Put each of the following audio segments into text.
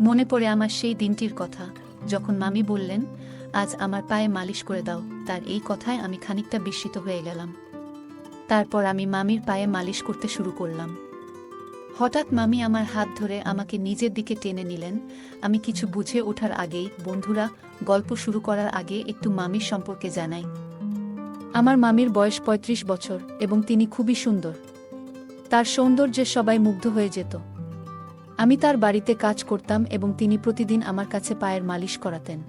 মনে পড়ে আমার সেই দিনটির কথা, যখন মামি বললেন, আজ আমার পায়ে মালিশ করে দাও। তার এই কথায় আমি খানিকটা বিস্মিত হয়ে গেলাম। তারপর আমি মামির পায়ে মালিশ করতে শুরু করলাম। হঠাৎ মামি আমার হাত ধরে আমাকে নিজের দিকে টেনে নিলেন। আমি কিছু বুঝে ওঠার আগেই বন্ধুরা, গল্প শুরু করার আগে একটু মামির সম্পর্কে জানাই। আমার মামির বয়স ৩৫ বছর এবং তিনি খুবই সুন্দর। তার সৌন্দর্যে সবাই মুগ্ধ হয়ে যেত। আমি তার বাড়িতে কাজ করতাম এবং তিনি প্রতিদিন আমার কাছে পায়ের মালিশ করাতেন।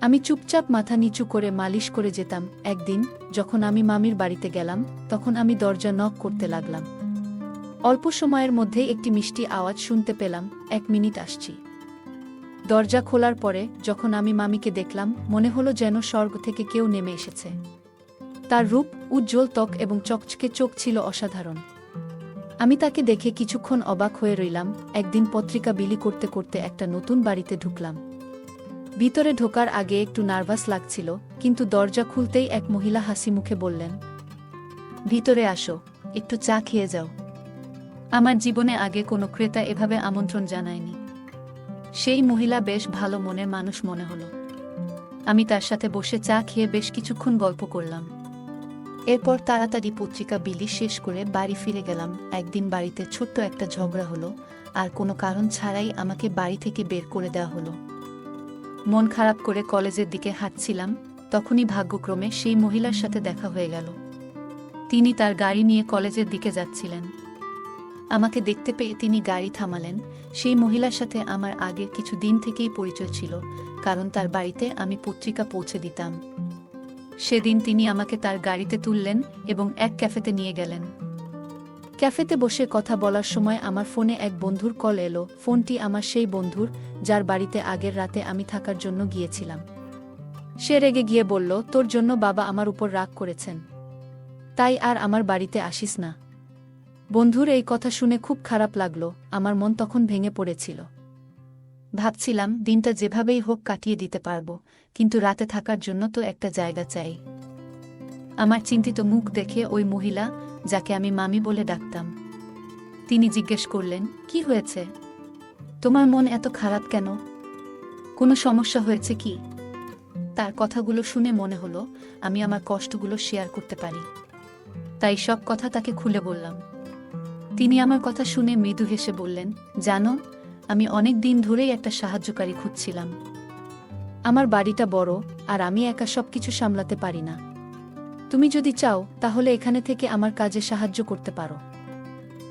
আমি চুপচাপ মাথা নিচু করে মালিশ করে যেতাম। একদিন, যখন আমি মামির বাড়িতে গেলাম, তখন আমি দরজা নক করতে লাগলাম। অল্প সময়ের মধ্যে একটি মিষ্টি আওয়াজ শুনতে পেলাম, এক মিনিট আসছি। দরজা খোলার পরে, যখন আমি মামিকে দেখলাম, মনে হলো যেন স্বর্গ থেকে কেউ নেমে এসেছে। তার রূপ, উজ্জ্বল ত্বক এবং চকচকে চোখ ছিল অসাধারণ। আমি তাকে দেখে কিছুক্ষণ অবাক হয়ে রইলাম, একদিন পত্রিকা বিলি করতে করতে একটা নতুন বাড়িতে ঢুকলাম। ভিতরে ঢোকার আগে একটু নার্ভাস লাগছিল, কিন্তু দরজা খুলতেই এক মহিলা হাসি মুখে বললেন, ভিতরে আসো, একটু চা খেয়ে যাও। আমার জীবনে আগে কোনো ক্রেতা এভাবে আমন্ত্রণ জানায়নি। সেই মহিলা বেশ ভালো মনের মানুষ মনে হলো। আমি তার সাথে বসে চা খেয়ে বেশ কিছুক্ষণ গল্প করলাম। এরপর তাড়াতাড়ি পত্রিকা বিলি শেষ করে বাড়ি ফিরে গেলাম। একদিন বাড়িতে ছোট্ট একটা ঝগড়া হলো, আর কোনো কারণ ছাড়াই আমাকে বাড়ি থেকে বের করে দেওয়া হলো। মন খারাপ করে কলেজের দিকে হাঁটছিলাম, তখনই ভাগ্যক্রমে সেই মহিলার সাথে দেখা হয়ে গেল। তিনি তার গাড়ি নিয়ে কলেজের দিকে যাচ্ছিলেন। আমাকে দেখতে পেয়ে তিনি গাড়ি থামালেন। সেই মহিলার সাথে আমার আগে কিছু দিন থেকেই পরিচয় ছিল, কারণ তার বাড়িতে আমি পত্রিকা পৌঁছে দিতাম। সেদিন তিনি আমাকে তার গাড়িতে তুললেন এবং এক ক্যাফেতে নিয়ে গেলেন। ক্যাফেতে বসে কথা বলার সময় আমার ফোনে এক বন্ধুর কল এলো। ফোনটি আমার সেই বন্ধুর, যার বাড়িতে আগের রাতে আমি থাকার জন্য গিয়েছিলাম। সে রেগে গিয়ে বলল, তোর জন্য বাবা আমার উপর রাগ করেছেন। তাই আর আমার বাড়িতে আসিস না। বন্ধুর এই কথা শুনে খুব খারাপ লাগল। আমার মন তখন ভেঙে পড়েছিল। ভাবছিলাম দিনটা যেভাবেই হোক কাটিয়ে দিতে পারব, কিন্তু রাতে থাকার জন্য তো একটা জায়গা চাই। আমার চিন্তিত মুখ দেখে ওই মহিলা, যাকে আমি মামি বলে ডাকতাম, তিনি জিজ্ঞেস করলেন, কি হয়েছে? তোমার মন এত খারাপ কেন? কোনো সমস্যা হয়েছে কি? তার কথাগুলো শুনে মনে হলো, আমি আমার কষ্টগুলো শেয়ার করতে পারি। তাই সব কথা তাকে খুলে বললাম। তিনি আমার কথা শুনে মৃদু হেসে বললেন, জানো আমি অনেক দিন ধরেই একটা সাহায্যকারী খুঁজছিলাম। আমার বাড়িটা বড়, আর আমি একা সবকিছু সামলাতে পারি না। তুমি যদি চাও, তাহলে এখানে থেকে আমার কাজে সাহায্য করতে পারো।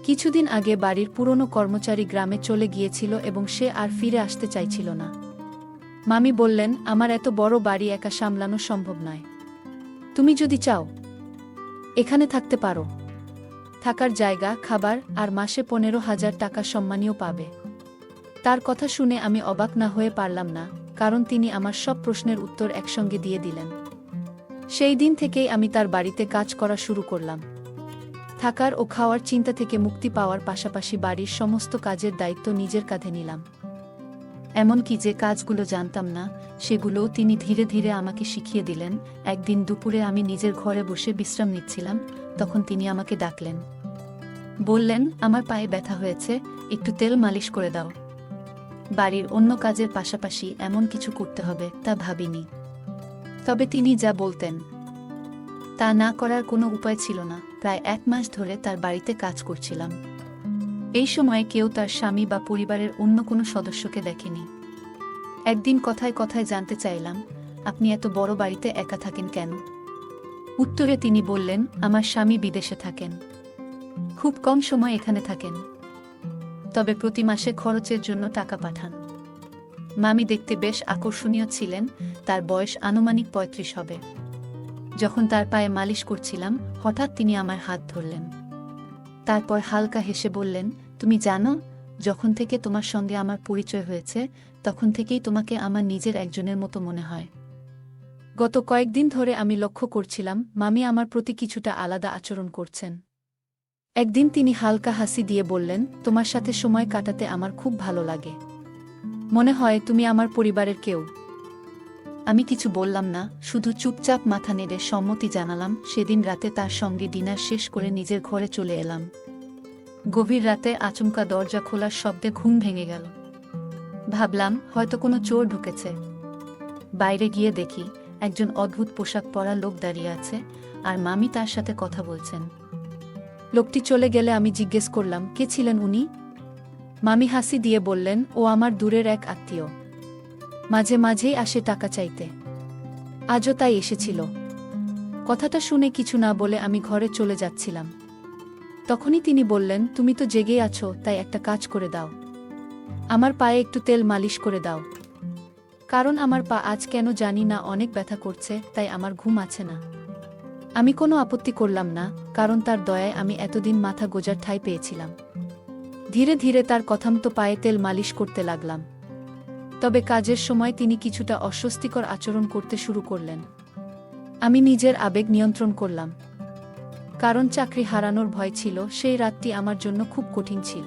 কিছুদিন আগে বাড়ির পুরনো কর্মচারী গ্রামে চলে গিয়েছিল এবং সে আর ফিরে আসতে চাইছিল না। মামি বললেন, আমার এত বড় বাড়ি একা সামলানো সম্ভব নয়। তুমি যদি চাও, এখানে থাকতে পারো। থাকার জায়গা, খাবার, আর মাসে পনেরো হাজার টাকা সম্মানীয় পাবে। তার কথা শুনে আমি অবাক না হয়ে পারলাম না, কারণ তিনি আমার সব প্রশ্নের উত্তর একসঙ্গে দিয়ে দিলেন। সেই দিন থেকেই আমি তার বাড়িতে কাজ করা শুরু করলাম। থাকার ও খাওয়ার চিন্তা থেকে মুক্তি পাওয়ার পাশাপাশি বাড়ির সমস্ত কাজের দায়িত্ব নিজের কাঁধে নিলাম। এমনকি যে কাজগুলো জানতাম না, সেগুলোও তিনি ধীরে ধীরে আমাকে শিখিয়ে দিলেন। একদিন দুপুরে আমি নিজের ঘরে বসে বিশ্রাম নিচ্ছিলাম, তখন তিনি আমাকে ডাকলেন। বললেন, আমার পায়ে ব্যথা হয়েছে, একটু তেল মালিশ করে দাও। বাড়ির অন্য কাজের পাশাপাশি এমন কিছু করতে হবে, তা ভাবিনি। তবে তিনি যা বলতেন, তা না করার কোনো উপায় ছিল না। প্রায় এক মাস ধরে তার বাড়িতে কাজ করছিলাম। এই সময়ে কেউ তার স্বামী বা পরিবারের অন্য কোনো সদস্যকে দেখেনি। একদিন কথায় কথায় জানতে চাইলাম, আপনি এত বড় বাড়িতে একা থাকেন কেন? উত্তরে তিনি বললেন, আমার স্বামী বিদেশে থাকেন। খুব কম সময় এখানে থাকেন। তবে প্রতি মাসে খরচের জন্য টাকা পাঠান। মামি দেখতে বেশ আকর্ষণীয় ছিলেন, তার বয়স আনুমানিক পঁয়ত্রিশ হবে। যখন তার পায়ে মালিশ করছিলাম, হঠাৎ তিনি আমার হাত ধরলেন। তারপর হালকা হেসে বললেন, তুমি জানো, যখন থেকে তোমার সঙ্গে আমার পরিচয় হয়েছে, তখন থেকেই তোমাকে আমার নিজের একজনের মতো মনে হয়। গত কয়েকদিন ধরে আমি লক্ষ্য করছিলাম, মামি আমার প্রতি কিছুটা আলাদা আচরণ করছেন। একদিন তিনি হালকা হাসি দিয়ে বললেন, তোমার সাথে সময় কাটাতে আমার খুব ভালো লাগে। মনে হয় তুমি আমার পরিবারের কেউ। আমি কিছু বললাম না, শুধু চুপচাপ মাথা নেড়ে সম্মতি জানালাম, সেদিন রাতে তার সঙ্গে ডিনার শেষ করে নিজের ঘরে চলে এলাম। গভীর রাতে আচমকা দরজা খোলার শব্দে ঘুম ভেঙে গেল। ভাবলাম, হয়তো কোনো চোর ঢুকেছে। বাইরে গিয়ে দেখি, একজন অদ্ভুত পোশাক পরা লোক দাঁড়িয়ে আছে, আর মামি তার সাথে কথা বলছেন। লোকটি চলে গেলে আমি জিজ্ঞেস করলাম, কে ছিলেন উনি? মামি হাসি দিয়ে বললেন, ও আমার দূরের এক আত্মীয়। মাঝে মাঝেই আসে টাকা চাইতে। আজও তাই এসেছিল। কথাটা শুনে কিছু না বলে আমি ঘরে চলে যাচ্ছিলাম। তখনই তিনি বললেন, তুমি তো জেগে আছো, তাই একটা কাজ করে দাও। আমার পায়ে একটু তেল মালিশ করে দাও। কারণ আমার পা আজ কেন জানি না অনেক ব্যথা করছে, তাই আমার ঘুম আছে না। আমি কোনো আপত্তি করলাম না। কারণ তার দয়ায় আমি এতদিন মাথা গোজার ঠাঁই পেয়েছিলাম। ধীরে ধীরে তার কথামতো পায়ে তেল মালিশ করতে লাগলাম। তবে কাজের সময় তিনি কিছুটা অস্বস্তিকর আচরণ করতে শুরু করলেন। আমি নিজের আবেগ নিয়ন্ত্রণ করলাম। কারণ চাকরি হারানোর ভয় ছিল, সেই রাতটি আমার জন্য খুব কঠিন ছিল।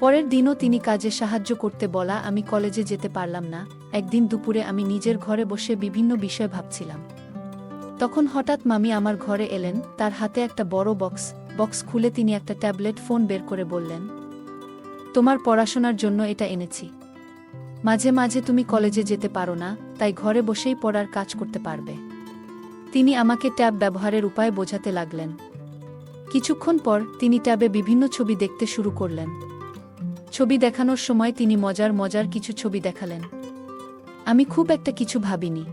পরের দিনও তিনি কাজে সাহায্য করতে বলা আমি কলেজে যেতে পারলাম না, একদিন দুপুরে আমি নিজের ঘরে বসে বিভিন্ন বিষয় ভাবছিলাম। তখন হঠাৎ মামি আমার ঘরে এলেন, তার হাতে একটা বড় বক্স বক্স খুলে তিনি একটা ট্যাবলেট ফোন বের করে বললেন, তোমার পড়াশোনার জন্য এটা এনেছি। মাঝে মাঝে তুমি কলেজে যেতে পারো না, তাই ঘরে বসেই পড়ার কাজ করতে পারবে। তিনি আমাকে ট্যাব ব্যবহারের উপায় বোঝাতে লাগলেন। কিছুক্ষণ পর তিনি ট্যাবে বিভিন্ন ছবি দেখতে শুরু করলেন। ছবি দেখানোর সময় তিনি মজার মজার কিছু ছবি দেখালেন। আমি খুব একটা কিছু ভাবিনি।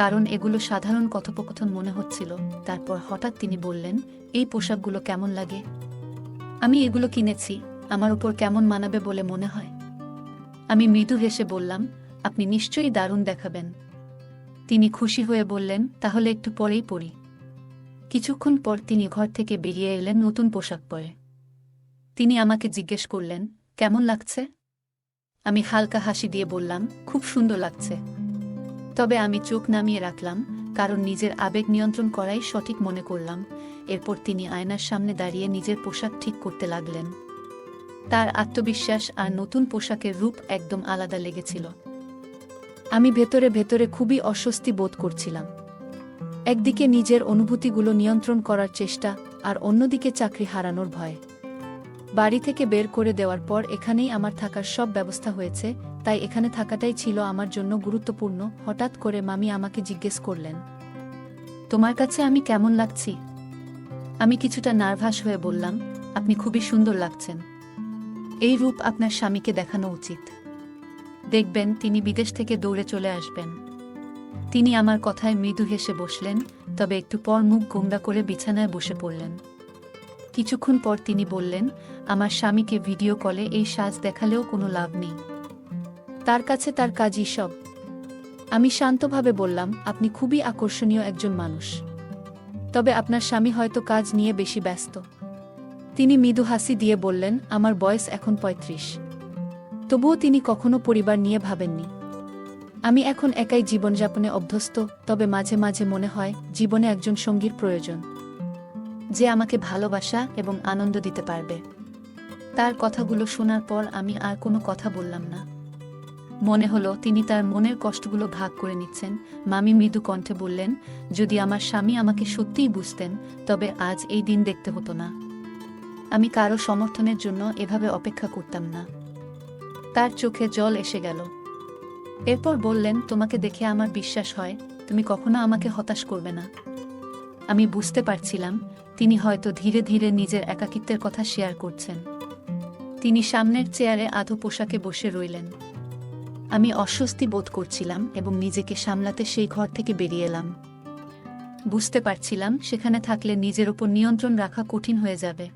কারণ এগুলো সাধারণ কথোপকথন মনে হচ্ছিল। তারপর হঠাৎ তিনি বললেন, এই পোশাকগুলো কেমন লাগে? আমি এগুলো কিনেছি। আমার উপর কেমন মানাবে বলে মনে হয়? আমি মৃদু হেসে বললাম, আপনি নিশ্চয়ই দারুণ দেখাবেন। তিনি খুশি হয়ে বললেন, তাহলে একটু পরেই পড়ি কিছুক্ষণ পর তিনি ঘর থেকে বেরিয়ে এলেন নতুন পোশাক পরে। তিনি আমাকে জিজ্ঞেস করলেন, কেমন লাগছে? আমি হালকা হাসি দিয়ে বললাম, খুব সুন্দর লাগছে। তবে আমি চোখ নামিয়ে রাখলাম, কারণ নিজের আবেগ নিয়ন্ত্রণ করাই সঠিক মনে করলাম। এরপর তিনি আয়নার সামনে দাঁড়িয়ে নিজের পোশাক ঠিক করতে লাগলেন। তার আত্মবিশ্বাস আর নতুন পোশাকের রূপ একদম আলাদা লেগেছিল। আমি ভেতরে ভেতরে খুবই অস্বস্তি বোধ করছিলাম। একদিকে নিজের অনুভূতিগুলো নিয়ন্ত্রণ করার চেষ্টা আর অন্যদিকে চাকরি হারানোর ভয়। বাড়ি থেকে বের করে দেওয়ার পর এখানেই আমার থাকার সব ব্যবস্থা হয়েছে, তাই এখানে থাকাটাই ছিল আমার জন্য গুরুত্বপূর্ণ, হঠাৎ করে মামি আমাকে জিজ্ঞেস করলেন, তোমার কাছে আমি কেমন লাগছি? আমি কিছুটা নার্ভাস হয়ে বললাম, আপনি খুবই সুন্দর লাগছেন। এই রূপ আপনার স্বামীকে দেখানো উচিত। দেখবেন তিনি বিদেশ থেকে দৌড়ে চলে আসবেন। তিনি আমার কথায় মৃদু হেসে বসলেন, তবে একটু পর মুখ গোমড়া করে বিছানায় বসে পড়লেন। কিছুক্ষণ পর তিনি বললেন, আমার স্বামীকে ভিডিও কলে এই সাজ দেখালেও কোনো লাভ নেই। তার কাছে তার কাজই সব। আমি শান্তভাবে বললাম, আপনি খুবই আকর্ষণীয় একজন মানুষ। তবে আপনার স্বামী হয়তো কাজ নিয়ে বেশি ব্যস্ত। তিনি মৃদু হাসি দিয়ে বললেন, আমার বয়স এখন পঁয়ত্রিশ। তবুও তিনি কখনো পরিবার নিয়ে ভাবেননি। আমি এখন একাই জীবনযাপনে অভ্যস্ত, তবে মাঝে মাঝে মনে হয়, জীবনে একজন সঙ্গীর প্রয়োজন। যে আমাকে ভালোবাসা এবং আনন্দ দিতে পারবে। তার কথাগুলো শোনার পর আমি আর কোনো কথা বললাম না। মনে হলো তিনি তার মনের কষ্টগুলো ভাগ করে নিচ্ছেন। মামি মৃদু কণ্ঠে বললেন, যদি আমার স্বামী আমাকে সত্যিই বুঝতেন, তবে আজ এই দিন দেখতে হতো না। আমি কারও সমর্থনের জন্য এভাবে অপেক্ষা করতাম না। তার চোখে জল এসে গেল। এরপর বললেন, তোমাকে দেখে আমার বিশ্বাস হয়, তুমি কখনো আমাকে হতাশ করবে না। আমি বুঝতে পারছিলাম তিনি হয়তো ধীরে ধীরে নিজের একাকিত্বের কথা শেয়ার করছেন। তিনি সামনের চেয়ারে আধো পোশাকে বসে রইলেন। আমি অস্বস্তি বোধ করছিলাম এবং নিজেকে সামলাতে সেই ঘর থেকে বেরিয়ে এলাম। বুঝতে পারছিলাম সেখানে থাকলে নিজের ওপর নিয়ন্ত্রণ রাখা কঠিন হয়ে যাবে।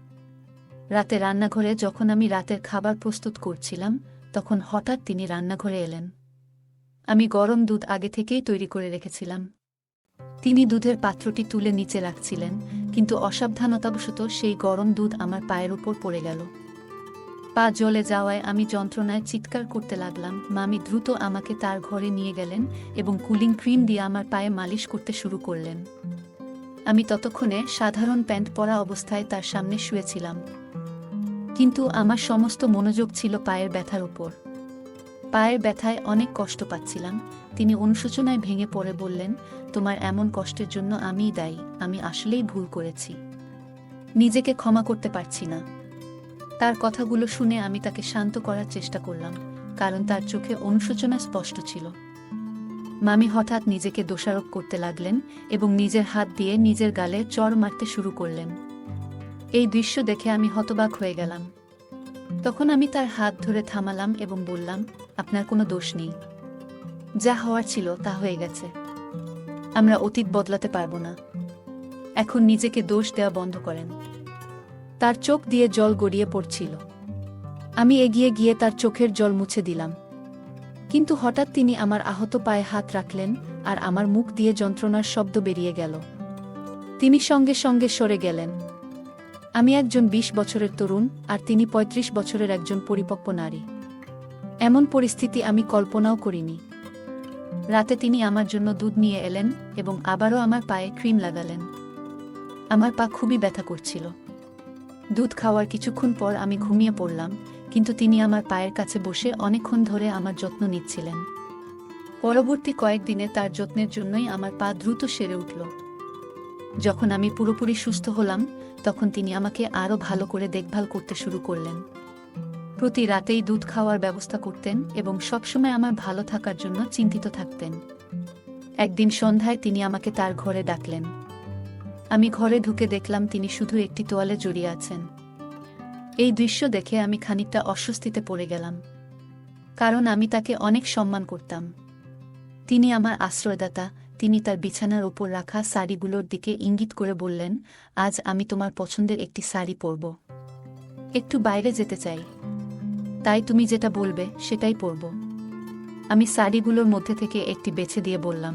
রাতে রান্নাঘরে যখন আমি রাতের খাবার প্রস্তুত করছিলাম, তখন হঠাৎ তিনি রান্নাঘরে এলেন। আমি গরম দুধ আগে থেকেই তৈরি করে রেখেছিলাম। তিনি দুধের পাত্রটি তুলে নিচে রাখছিলেন, কিন্তু অসাবধানতাবশত সেই গরম দুধ আমার পায়ের উপর পড়ে গেল। পা জলে যাওয়ায় আমি যন্ত্রণায় চিৎকার করতে লাগলাম, মামি দ্রুত আমাকে তার ঘরে নিয়ে গেলেন এবং কুলিং ক্রিম দিয়ে আমার পায়ে মালিশ করতে শুরু করলেন। আমি ততক্ষণে সাধারণ প্যান্ট পরা অবস্থায় তার সামনে শুয়েছিলাম। কিন্তু আমার সমস্ত মনোযোগ ছিল পায়ের ব্যথার উপর। পায়ের ব্যথায় অনেক কষ্ট পাচ্ছিলাম তিনি অনুশোচনায় ভেঙে পড়ে বললেন, তোমার এমন কষ্টের জন্য আমিই দায়ী, আমি আসলেই ভুল করেছি। নিজেকে ক্ষমা করতে পারছি না। তার কথাগুলো শুনে আমি তাকে শান্ত করার চেষ্টা করলাম, কারণ তার চোখে অনুশোচনা স্পষ্ট ছিল। মামি হঠাৎ নিজেকে দোষারোপ করতে লাগলেন এবং নিজের হাত দিয়ে নিজের গালে চড় মারতে শুরু করলেন। এই দৃশ্য দেখে আমি হতবাক হয়ে গেলাম। তখন আমি তার হাত ধরে থামালাম এবং বললাম, আপনার কোনো দোষ নেই। যা হওয়ার ছিল তা হয়ে গেছে। আমরা অতীত বদলাতে পারব না। এখন নিজেকে দোষ দেওয়া বন্ধ করেন। তার চোখ দিয়ে জল গড়িয়ে পড়ছিল। আমি এগিয়ে গিয়ে তার চোখের জল মুছে দিলাম। কিন্তু হঠাৎ তিনি আমার আহত পায়ে হাত রাখলেন আর আমার মুখ দিয়ে যন্ত্রণার শব্দ বেরিয়ে গেল। তিনি সঙ্গে সঙ্গে সরে গেলেন। আমি একজন বিশ বছরের তরুণ আর তিনি ৩৫ বছরের একজন পরিপক্ব নারী। এমন পরিস্থিতি আমি কল্পনাও করিনি। রাতে তিনি আমার জন্য দুধ নিয়ে এলেন এবং আবারও আমার পায়ে ক্রিম লাগালেন। আমার পা খুবই ব্যথা করছিল। দুধ খাওয়ার কিছুক্ষণ পর আমি ঘুমিয়ে পড়লাম, কিন্তু তিনি আমার পায়ের কাছে বসে অনেকক্ষণ ধরে আমার যত্ন নিচ্ছিলেন। পরবর্তী কয়েকদিনে তার যত্নের জন্যই আমার পা দ্রুত সেরে উঠল। যখন আমি পুরোপুরি সুস্থ হলাম, তখন তিনি আমাকে আরও ভালো করে দেখভাল করতে শুরু করলেন। প্রতি রাতেই দুধ খাওয়ার ব্যবস্থা করতেন এবং সবসময় আমার ভালো থাকার জন্য চিন্তিত থাকতেন। একদিন সন্ধ্যায় তিনি আমাকে তার ঘরে ডাকলেন। আমি ঘরে ঢুকে দেখলাম তিনি শুধু একটি তোয়ালে জড়িয়ে আছেন। এই দৃশ্য দেখে আমি খানিকটা অস্বস্তিতে পড়ে গেলাম। কারণ আমি তাকে অনেক সম্মান করতাম। তিনি আমার আশ্রয়দাতা, তিনি তার বিছানার ওপর রাখা শাড়িগুলোর দিকে ইঙ্গিত করে বললেন, আজ আমি তোমার পছন্দের একটি শাড়ি পরব। একটু বাইরে যেতে চাই। তাই তুমি যেটা বলবে, সেটাই পরব আমি শাড়িগুলোর মধ্যে থেকে একটি বেছে দিয়ে বললাম,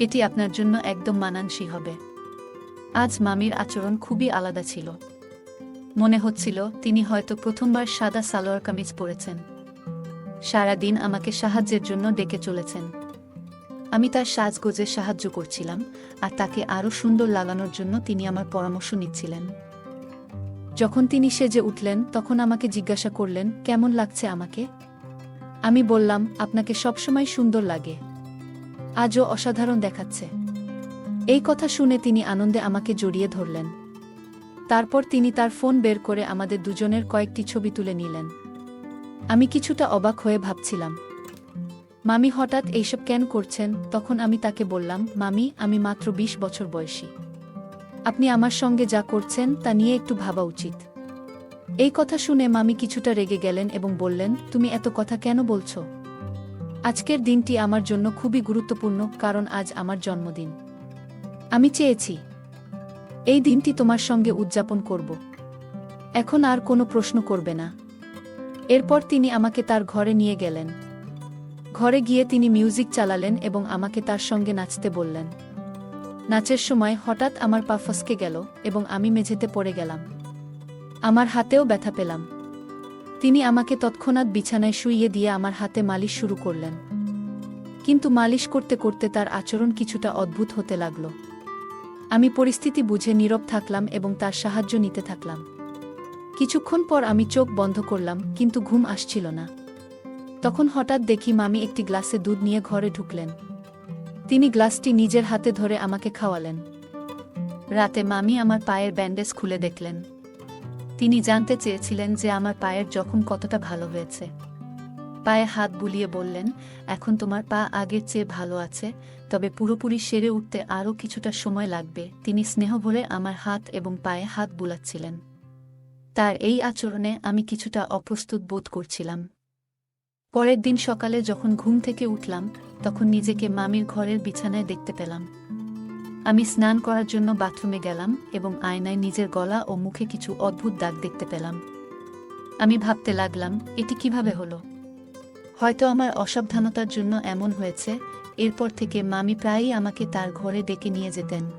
এটি আপনার জন্য একদম মানানসই হবে। আজ মামির আচরণ খুবই আলাদা ছিল। মনে হচ্ছিল তিনি হয়তো প্রথমবার সাদা সালোয়ার কামিজ পরেছেন। সারাদিন আমাকে সাহায্যের জন্য ডেকে চলেছেন। আমি তার সাজগোজে সাহায্য করছিলাম আর তাকে আরও সুন্দর লাগানোর জন্য তিনি আমার পরামর্শ নিচ্ছিলেন। যখন তিনি সেজে উঠলেন, তখন আমাকে জিজ্ঞাসা করলেন, কেমন লাগছে আমাকে? আমি বললাম, আপনাকে সবসময় সুন্দর লাগে। আজও অসাধারণ দেখাচ্ছে। এই কথা শুনে তিনি আনন্দে আমাকে জড়িয়ে ধরলেন। তারপর তিনি তার ফোন বের করে আমাদের দুজনের কয়েকটি ছবি তুলে নিলেন। আমি কিছুটা অবাক হয়ে ভাবছিলাম, মামি হঠাৎ এইসব কেন করছেন? তখন আমি তাকে বললাম, মামি, আমি মাত্র ২০ বছর বয়সী। আপনি আমার সঙ্গে যা করছেন তা নিয়ে একটু ভাবা উচিত। এই কথা শুনে মামি কিছুটা রেগে গেলেন এবং বললেন, তুমি এত কথা কেন বলছো? আজকের দিনটি আমার জন্য খুবই গুরুত্বপূর্ণ, কারণ আজ আমার জন্মদিন। আমি চেয়েছি, এই দিনটি তোমার সঙ্গে উদযাপন করব। এখন আর কোনো প্রশ্ন করবে না। এরপর তিনি আমাকে তার ঘরে নিয়ে গেলেন। ঘরে গিয়ে তিনি মিউজিক চালালেন এবং আমাকে তার সঙ্গে নাচতে বললেন। নাচের সময় হঠাৎ আমার পা ফসকে গেল এবং আমি মেঝেতে পড়ে গেলাম। আমার হাতেও ব্যথা পেলাম। তিনি আমাকে তৎক্ষণাৎ বিছানায় শুইয়ে দিয়ে আমার হাতে মালিশ শুরু করলেন। কিন্তু মালিশ করতে করতে তার আচরণ কিছুটা অদ্ভুত হতে লাগল। আমি পরিস্থিতি বুঝে নীরব থাকলাম এবং তার সাহায্য নিতে থাকলাম। কিছুক্ষণ পর আমি চোখ বন্ধ করলাম, কিন্তু ঘুম আসছিল না। তখন হঠাৎ দেখি মামি একটি গ্লাসে দুধ নিয়ে ঘরে ঢুকলেন। তিনি গ্লাসটি নিজের হাতে ধরে আমাকে খাওয়ালেন। রাতে মামি আমার পায়ের ব্যান্ডেজ খুলে দেখলেন। তিনি জানতে চেয়েছিলেন যে আমার পায়ের জখম কতটা ভালো হয়েছে। পায়ে হাত বুলিয়ে বললেন, এখন তোমার পা আগের চেয়ে ভালো আছে, তবে পুরোপুরি সেরে উঠতে আরও কিছুটা সময় লাগবে। তিনি স্নেহ ভরে আমার হাত এবং পায়ে হাত বুলাচ্ছিলেন। তার এই আচরণে আমি কিছুটা অপ্রস্তুত বোধ করছিলাম। পরের দিন সকালে যখন ঘুম থেকে উঠলাম তখন নিজেকে মামির ঘরের বিছানায় দেখতে পেলাম। আমি স্নান করার জন্য বাথরুমে গেলাম এবং আয়নায় নিজের গলা ও মুখে কিছু অদ্ভুত দাগ দেখতে পেলাম। আমি ভাবতে লাগলাম, এটি কীভাবে হলো? হয়তো আমার অসাবধানতার জন্য এমন হয়েছে, এরপর থেকে মামি প্রায়ই আমাকে তার ঘরে ডেকে নিয়ে যেতেন।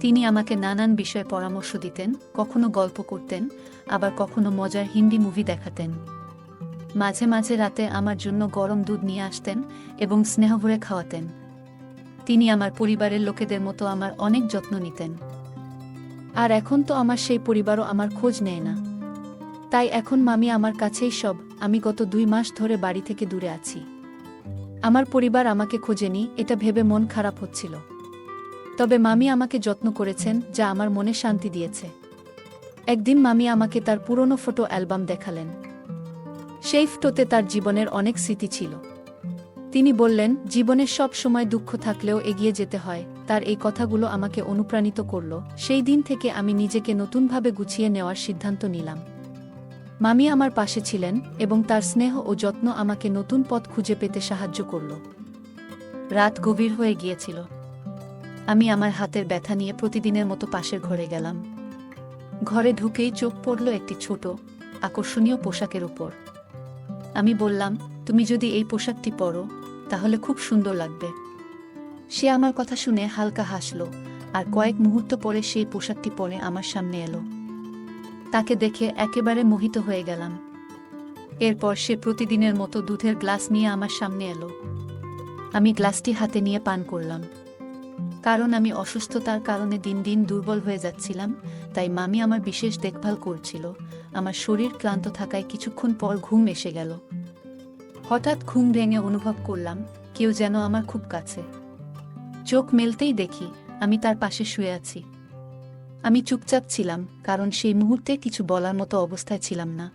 তিনি আমাকে নানান বিষয়ে পরামর্শ দিতেন, কখনো গল্প করতেন, আবার কখনো মজার হিন্দি মুভি দেখাতেন। মাঝে মাঝে রাতে আমার জন্য গরম দুধ নিয়ে আসতেন এবং স্নেহ ভরে খাওয়াতেন। তিনি আমার পরিবারের লোকেদের মতো আমার অনেক যত্ন নিতেন। আর এখন তো আমার সেই পরিবারও আমার খোঁজ নেয় না। তাই এখন মামি আমার কাছেই সব, আমি গত দুই মাস ধরে বাড়ি থেকে দূরে আছি। আমার পরিবার আমাকে খোঁজেনি এটা ভেবে মন খারাপ হচ্ছিল। তবে মামি আমাকে যত্ন করেছেন, যা আমার মনে শান্তি দিয়েছে। একদিন মামি আমাকে তার পুরনো ফটো অ্যালবাম দেখালেন। সেই ফটোতে তার জীবনের অনেক স্মৃতি ছিল। তিনি বললেন, জীবনের সব সময় দুঃখ থাকলেও এগিয়ে যেতে হয়। তার এই কথাগুলো আমাকে অনুপ্রাণিত করল। সেই দিন থেকে আমি নিজেকে নতুনভাবে গুছিয়ে নেওয়ার সিদ্ধান্ত নিলাম। মামি আমার পাশে ছিলেন এবং তার স্নেহ ও যত্ন আমাকে নতুন পথ খুঁজে পেতে সাহায্য করল। রাত গভীর হয়ে গিয়েছিল। আমি আমার হাতের ব্যথা নিয়ে প্রতিদিনের মতো পাশের ঘরে গেলাম। ঘরে ঢুকেই চোখ পড়ল একটি ছোট, আকর্ষণীয় পোশাকের উপর। আমি বললাম, তুমি যদি এই পোশাকটি পরো, তাহলে খুব সুন্দর লাগবে। সে আমার কথা শুনে হালকা হাসল, আর কয়েক মুহূর্ত পরে সেই পোশাকটি পরে আমার সামনে এলো। তাকে দেখে একেবারে মোহিত হয়ে গেলাম। এরপর সে প্রতিদিনের মতো দুধের গ্লাস নিয়ে আমার সামনে এলো। আমি গ্লাসটি হাতে নিয়ে পান করলাম। কারণ আমি অসুস্থতার কারণে দিন দিন দুর্বল হয়ে যাচ্ছিলাম, তাই মামি আমার বিশেষ দেখভাল করছিল। আমার শরীর ক্লান্ত থাকায় কিছুক্ষণ পর ঘুম এসে গেল। হঠাৎ ঘুম ভেঙে অনুভব করলাম, কেউ যেন আমার খুব কাছে। চোখ মেলতেই দেখি, আমি তার পাশে শুয়ে আছি। আমি চুপচাপ ছিলাম, কারণ সেই মুহূর্তে কিছু বলার মতো অবস্থায় ছিলাম না।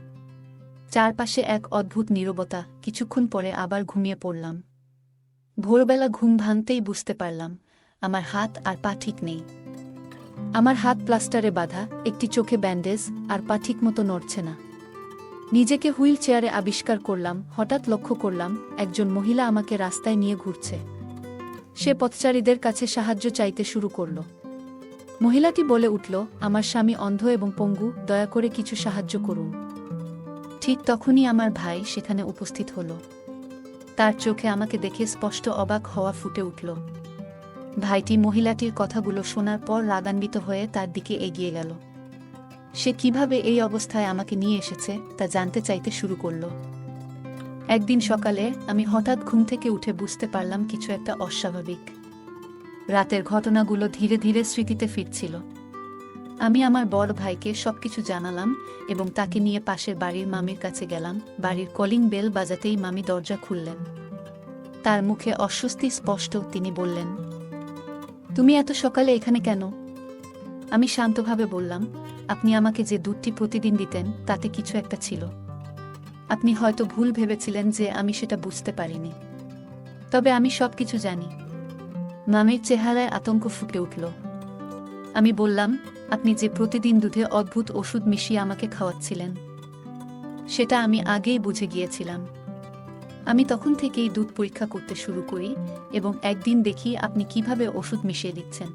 চারপাশে এক অদ্ভুত নীরবতা, কিছুক্ষণ পরে আবার ঘুমিয়ে পড়লাম। ভোরবেলা ঘুম ভাঙতেই বুঝতে পারলাম আমার হাত আর পা ঠিক নেই। আমার হাত প্লাস্টারে বাঁধা, একটি চোখে ব্যান্ডেজ, আর পা ঠিক মতো নড়ছে না। নিজেকে হুইল চেয়ারে আবিষ্কার করলাম, হঠাৎ লক্ষ্য করলাম, একজন মহিলা আমাকে রাস্তায় নিয়ে ঘুরছে। সে পথচারীদের কাছে সাহায্য চাইতে শুরু করল। মহিলাটি বলে উঠল, আমার স্বামী অন্ধ এবং পঙ্গু, দয়া করে কিছু সাহায্য করুন। ঠিক তখনই আমার ভাই সেখানে উপস্থিত হল। তার চোখে আমাকে দেখে স্পষ্ট অবাক হওয়া ফুটে উঠল। ভাইটি মহিলাটির কথাগুলো শোনার পর রাগান্বিত হয়ে তার দিকে এগিয়ে গেল। সে কীভাবে এই অবস্থায় আমাকে নিয়ে এসেছে তা জানতে চাইতে শুরু করল। একদিন সকালে আমি হঠাৎ ঘুম থেকে উঠে বুঝতে পারলাম কিছু একটা অস্বাভাবিক। রাতের ঘটনাগুলো ধীরে ধীরে স্মৃতিতে ফিরছিল। আমি আমার বড় ভাইকে সব কিছু জানালাম এবং তাকে নিয়ে পাশের বাড়ির মামির কাছে গেলাম, বাড়ির কলিং বেল বাজাতেই মামি দরজা খুললেন। তার মুখে অস্বস্তি স্পষ্ট তিনি বললেন তুমি এত সকালে এখানে কেন? আমি শান্তভাবে বললাম, আপনি আমাকে যে দুধটি প্রতিদিন দিতেন, তাতে কিছু একটা ছিল। আপনি হয়তো ভুল ভেবেছিলেন যে আমি সেটা বুঝতে পারিনি। তবে আমি সব কিছু জানি। মামির চেহারায় আতঙ্ক ফুটে উঠল। আমি বললাম, আপনি যে প্রতিদিন দুধে অদ্ভুত ওষুধ মিশিয়ে আমাকে খাওয়াচ্ছিলেন, সেটা আমি আগেই বুঝে গিয়েছিলাম। আমি তখন থেকেই দুধ পরীক্ষা করতে শুরু করি এবং একদিন দেখি আপনি কীভাবে ওষুধ মিশিয়ে দিচ্ছেন।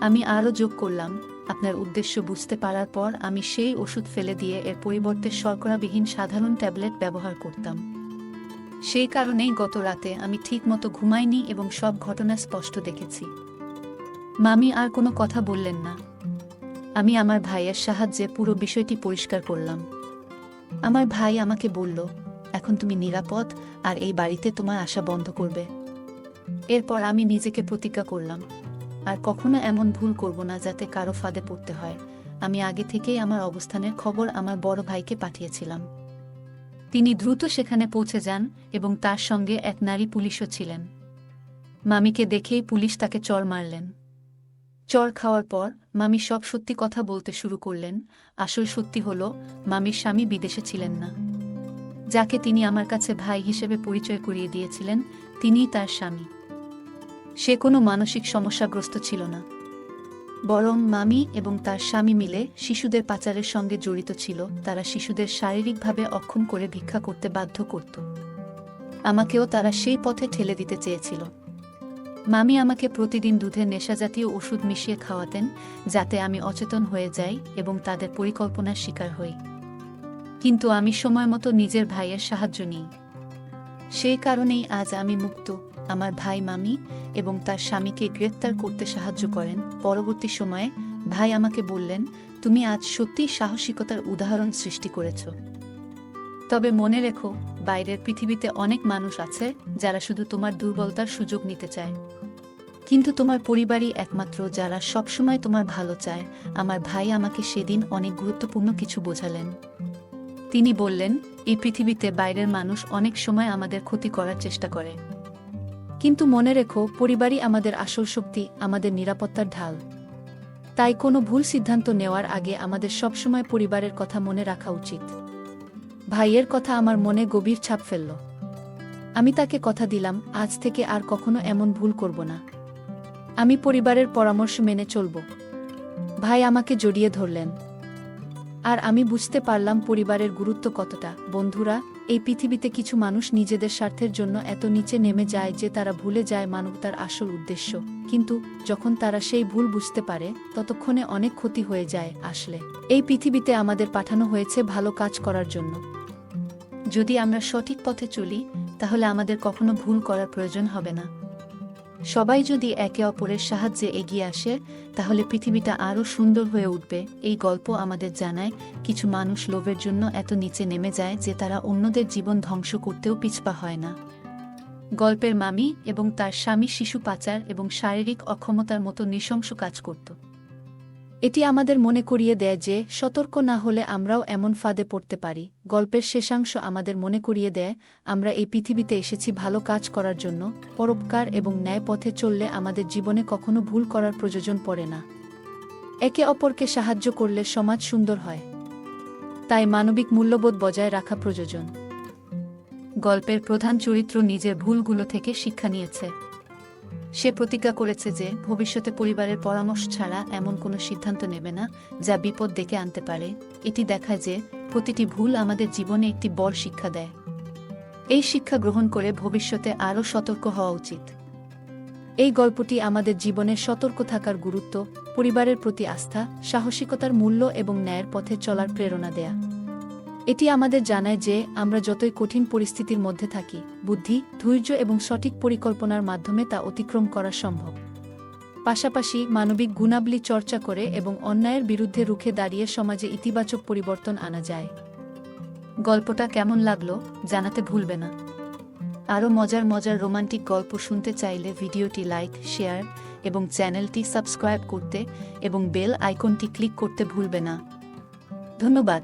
আমি আরও যোগ করলাম, আপনার উদ্দেশ্য বুঝতে পারার পর আমি সেই ওষুধ ফেলে দিয়ে এর পরিবর্তে শর্করাবিহীন সাধারণ ট্যাবলেট ব্যবহার করতাম। সেই কারণেই গত রাতে আমি ঠিকমতো ঘুমাইনি এবং সব ঘটনা স্পষ্ট দেখেছি। মামি আর কোনো কথা বললেন না। আমি আমার ভাইয়ের সাহায্যে পুরো বিষয়টি পরিষ্কার করলাম। আমার ভাই আমাকে বলল এখন তুমি নিরাপদ আর এই বাড়িতে তোমার আশা বন্ধ করবে। এরপর আমি নিজেকে প্রতিজ্ঞা করলাম। আর কখনো এমন ভুল করব না যাতে কারও ফাঁদে পড়তে হয়। আমি আগে থেকেই আমার অবস্থানের খবর আমার বড় ভাইকে পাঠিয়েছিলাম। তিনি দ্রুত সেখানে পৌঁছে যান এবং তার সঙ্গে এক নারী পুলিশও ছিলেন। মামিকে দেখেই পুলিশ তাকে চর মারলেন। চর খাওয়ার পর মামি সব সত্যি কথা বলতে শুরু করলেন। আসল সত্যি হল, মামির স্বামী বিদেশে ছিলেন না। যাকে তিনি আমার কাছে ভাই হিসেবে পরিচয় করিয়ে দিয়েছিলেন, তিনিই তার স্বামী। সে কোনো মানসিক সমস্যাগ্রস্ত ছিল না। বরং মামি এবং তার স্বামী মিলে শিশুদের পাচারের সঙ্গে জড়িত ছিল, তারা শিশুদের শারীরিকভাবে অক্ষম করে ভিক্ষা করতে বাধ্য করত। আমাকেও তারা সেই পথে ঠেলে দিতে চেয়েছিল। মামি আমাকে প্রতিদিন দুধের নেশাজাতীয় ওষুধ মিশিয়ে খাওয়াতেন, যাতে আমি অচেতন হয়ে যাই এবং তাদের পরিকল্পনার শিকার হই। কিন্তু আমি সময় মতো নিজের ভাইয়ের সাহায্য নিই। সেই কারণেই আজ আমি মুক্ত, আমার ভাই মামি এবং তার স্বামীকে গ্রেপ্তার করতে সাহায্য করেন। পরবর্তী সময়ে ভাই আমাকে বললেন, তুমি আজ সত্যিই সাহসিকতার উদাহরণ সৃষ্টি করেছ। তবে মনে রেখো, বাইরের পৃথিবীতে অনেক মানুষ আছে যারা শুধু তোমার দুর্বলতার সুযোগ নিতে চায়। কিন্তু তোমার পরিবারই একমাত্র যারা সবসময় তোমার ভালো চায়। আমার ভাই আমাকে সেদিন অনেক গুরুত্বপূর্ণ কিছু বোঝালেন। তিনি বললেন, এই পৃথিবীতে বাইরের মানুষ অনেক সময় আমাদের ক্ষতি করার চেষ্টা করে। কিন্তু মনে রেখো, পরিবারই আমাদের আসল শক্তি, আমাদের নিরাপত্তার ঢাল। তাই কোনো ভুল সিদ্ধান্ত নেওয়ার আগে আমাদের সবসময় পরিবারের কথা মনে রাখা উচিত। ভাইয়ের কথা আমার মনে গভীর ছাপ ফেলল। আমি তাকে কথা দিলাম, আজ থেকে আর কখনো এমন ভুল করব না। আমি পরিবারের পরামর্শ মেনে চলব। ভাই আমাকে জড়িয়ে ধরলেন। আর আমি বুঝতে পারলাম পরিবারের গুরুত্ব কতটা। বন্ধুরা, এই পৃথিবীতে কিছু মানুষ নিজেদের স্বার্থের জন্য এত নিচে নেমে যায় যে তারা ভুলে যায় মানবতার আসল উদ্দেশ্য। কিন্তু যখন তারা সেই ভুল বুঝতে পারে, ততক্ষণে অনেক ক্ষতি হয়ে যায় আসলে। এই পৃথিবীতে আমাদের পাঠানো হয়েছে ভালো কাজ করার জন্য। যদি আমরা সঠিক পথে চলি, তাহলে আমাদের কখনো ভুল করার প্রয়োজন হবে না। সবাই যদি একে অপরের সাহায্যে এগিয়ে আসে, তাহলে পৃথিবীটা আরও সুন্দর হয়ে উঠবে। এই গল্প আমাদের জানায়, কিছু মানুষ লোভের জন্য এত নিচে নেমে যায় যে তারা অন্যদের জীবন ধ্বংস করতেও পিছপা হয় না। গল্পের মামি এবং তার স্বামী শিশু পাচার এবং শারীরিক অক্ষমতার মতো নৃশংস কাজ করত। এটি আমাদের মনে করিয়ে দেয় যে, সতর্ক না হলে আমরাও এমন ফাঁদে পড়তে পারি। গল্পের শেষাংশ আমাদের মনে করিয়ে দেয়, আমরা এই পৃথিবীতে এসেছি ভালো কাজ করার জন্য, পরোপকার এবং ন্যায় পথে চললে আমাদের জীবনে কখনো ভুল করার প্রয়োজন পড়ে না। একে অপরকে সাহায্য করলে সমাজ সুন্দর হয়। তাই মানবিক মূল্যবোধ বজায় রাখা প্রয়োজন। গল্পের প্রধান চরিত্র নিজের ভুলগুলো থেকে শিক্ষা নিয়েছে। সে প্রতিজ্ঞা করেছে যে ভবিষ্যতে পরিবারের পরামর্শ ছাড়া এমন কোনো সিদ্ধান্ত নেবে না যা বিপদ ডেকে আনতে পারে। এটি দেখায় যে প্রতিটি ভুল আমাদের জীবনে একটি বড় শিক্ষা দেয়। এই শিক্ষা গ্রহণ করে ভবিষ্যতে আরও সতর্ক হওয়া উচিত। এই গল্পটি আমাদের জীবনে সতর্ক থাকার গুরুত্ব, পরিবারের প্রতি আস্থা, সাহসিকতার মূল্য এবং ন্যায়ের পথে চলার প্রেরণা দেয়া। এটি আমাদের জানায় যে আমরা যতই কঠিন পরিস্থিতির মধ্যে থাকি, বুদ্ধি, ধৈর্য এবং সঠিক পরিকল্পনার মাধ্যমে তা অতিক্রম করা সম্ভব। পাশাপাশি মানবিক গুণাবলী চর্চা করে এবং অন্যায়ের বিরুদ্ধে রুখে দাঁড়িয়ে সমাজে ইতিবাচক পরিবর্তন আনা যায়। গল্পটা কেমন লাগল, জানাতে ভুলবে না। আরও মজার মজার রোমান্টিক গল্প শুনতে চাইলে ভিডিওটি লাইক, শেয়ার এবং চ্যানেলটি সাবস্ক্রাইব করতে এবং বেল আইকনটি ক্লিক করতে ভুলবে না। ধন্যবাদ।